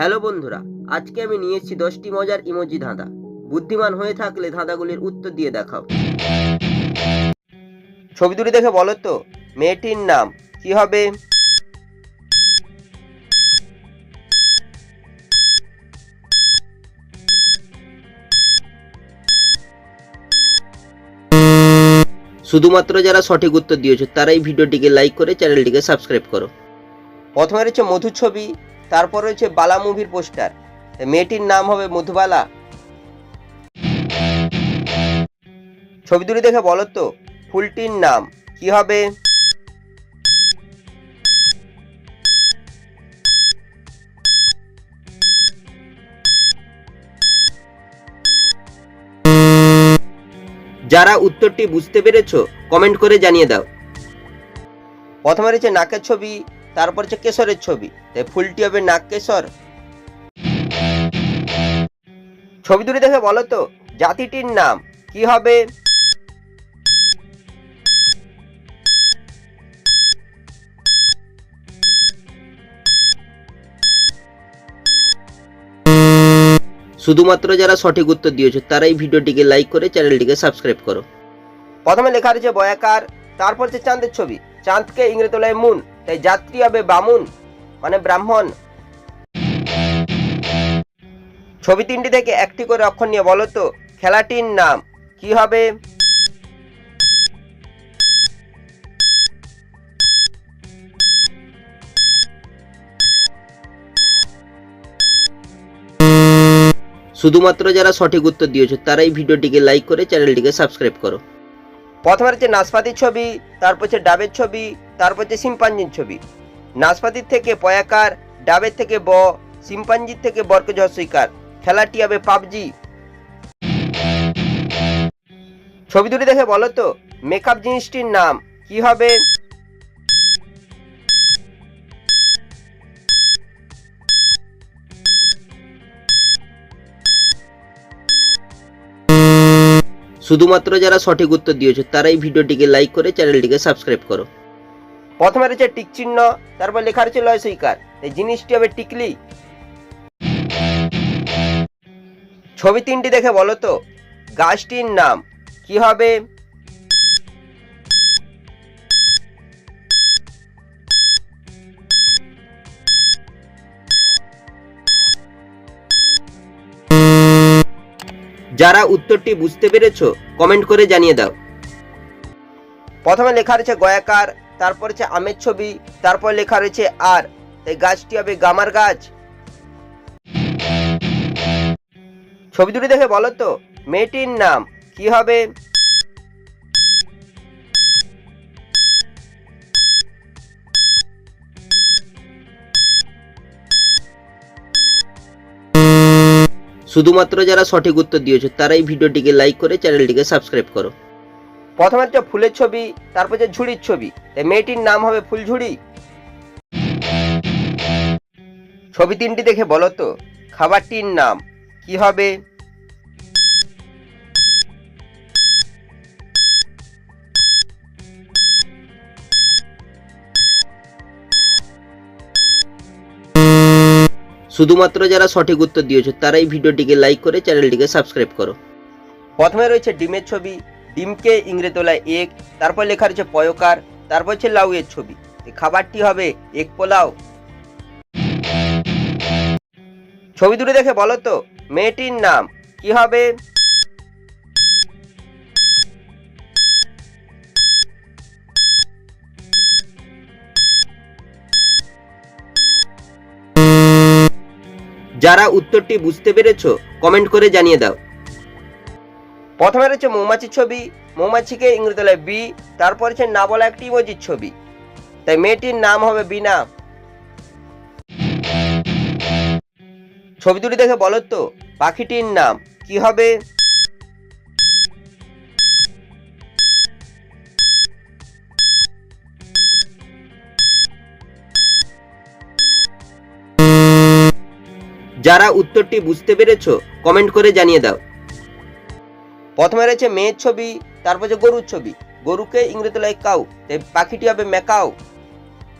Hello বন্ধুরা, আজকে আমি নিয়ে এসেছি দশটি মজার ইমোজি ধাঁধা। বুদ্ধিমান হয়ে থাকলে ধাঁধাগুলির উত্তর দিয়ে দেখাও। ছবি দুটি দেখে বলো তো, মেয়েটির নাম কি হবে? শুধুমাত্র যারা সঠিক উত্তর দিয়েছ, তারাই ভিডিওটিকে লাইক করে চ্যানেলটিকে সাবস্ক্রাইব করো। প্রথমে রয়েছে মধু ছবি তারপর রয়েছে বালা মুভির পোস্টার। মেয়েটির নাম হবে মধুবালা। ছবি দুটি দেখে বলো তো, ফুলটির নাম কি হবে? যারা উত্তরটি বুঝতে পেরেছ কমেন্ট করে জানিয়ে দাও। প্রথমে রয়েছে নাকের ছবি তারপর হচ্ছে কেশরের ছবি। তাই ফুলটি হবে নাক কেশর। ছবি দুটি দেখে বলো তো, জাতিটির নাম কি হবে? শুধুমাত্র যারা সঠিক উত্তর দিয়েছ, তারাই ভিডিওটিকে লাইক করে চ্যানেলটিকে সাবস্ক্রাইব করো। প্রথমে লেখা রয়েছে বয়াকার, তারপর হচ্ছে চাঁদের ছবি। চাঁদকে ইংরেজি তোলায় মুন, তাই যাত্রী হবে বামুন মানে ব্রাহ্মণ। ছবি তিনটি থেকে একটি করে অক্ষর নিয়ে বলো তো, খেলাটির নাম কি হবে? শুধুমাত্র যারা সঠিক উত্তর দিয়েছ, তারাই ভিডিওটিকে লাইক করে চ্যানেলটিকে সাবস্ক্রাইব করো। প্রথমে হচ্ছে নাশপাতির ছবি, তারপর হচ্ছে ডাবের ছবি, তারপর হচ্ছে সিম্পাঞ্জির ছবি। নাশপাতির থেকে পয়াকার, ডাবের থেকে ব সিম্পাঞ্জির থেকে বরকে জসইকার খেলাটি হবে পাবজি। ছবি দুটি দেখে বলো তো মেকআপ জিনিসটির নাম কি হবে? শুধুমাত্র যারা সঠিক উত্তর দিয়েছ, তারাই ভিডিওটিকে লাইক করে চ্যানেলটিকে সাবস্ক্রাইব করো। প্রথমে রয়েছে টিক চিহ্ন, তারপর লেখা রয়েছে লয় সইকার এই জিনিসটি হবে টিকলি। ছবি তিনটি দেখে বলো তো, গাছটির নাম, কি হবে? যারা উত্তরটি বুঝতে পেরেছ কমেন্ট করে জানিয়ে দাও। প্রথমে লেখা রয়েছে গয়াকার, তারপর হচ্ছে আমের ছবি, তারপর লেখা রয়েছে আর। তাই গাছটি হবে গামার গাছ। ছবি দুটি দেখে বলো তো, মেয়েটির নাম কি হবে? শুধুমাত্র যারা সঠিক উত্তর দিয়েছ, তারাই ভিডিওটিকে লাইক করে চ্যানেলটিকে সাবস্ক্রাইব করো। প্রথমে হচ্ছে ফুলের ছবি, তারপর যে ঝুড়ির ছবি। তাই মেয়েটির নাম হবে ফুলঝুড়ি। ছবি তিনটি দেখে বলো তো, খাবারটির নাম কি হবে? শুধুমাত্র যারা সঠিক উত্তর দিয়েছ, তারাই ভিডিওটিকে লাইক করে চ্যানেলটিকে সাবস্ক্রাইব করো। প্রথমে রয়েছে ডিমের ছবি, ডিমকে ইংরে তোলায় এক তারপর লেখা রয়েছে পয়কার, তারপর হচ্ছে লাউয়ের ছবি। খাবারটি হবে এক পোলাও। ছবি দুটো দেখে বলো তো, মেয়েটির নাম কি হবে? যারা উত্তরটি বুঝতে পেরেছ কমেন্ট করে জানিয়ে দাও। প্রথমে রয়েছে মৌমাছির ছবি। মৌমাছিকে ইংরেজি বি, তারপর হচ্ছে না বলা একটি ইমোজির ছবি। তাই মেয়েটির নাম হবে বিনা। ছবি দুটি দেখে বলো তো, পাখিটির নাম কি হবে? যারা উত্তরটি বুঝতে পেরেছ কমেন্ট করে জানিয়ে দাও। প্রথমে রয়েছে মেয়ের ছবি, তারপর গরুর ছবি। গরুকে ইংরেজি লাই কাউ তাই পাখিটি হবে ম্যাকাও।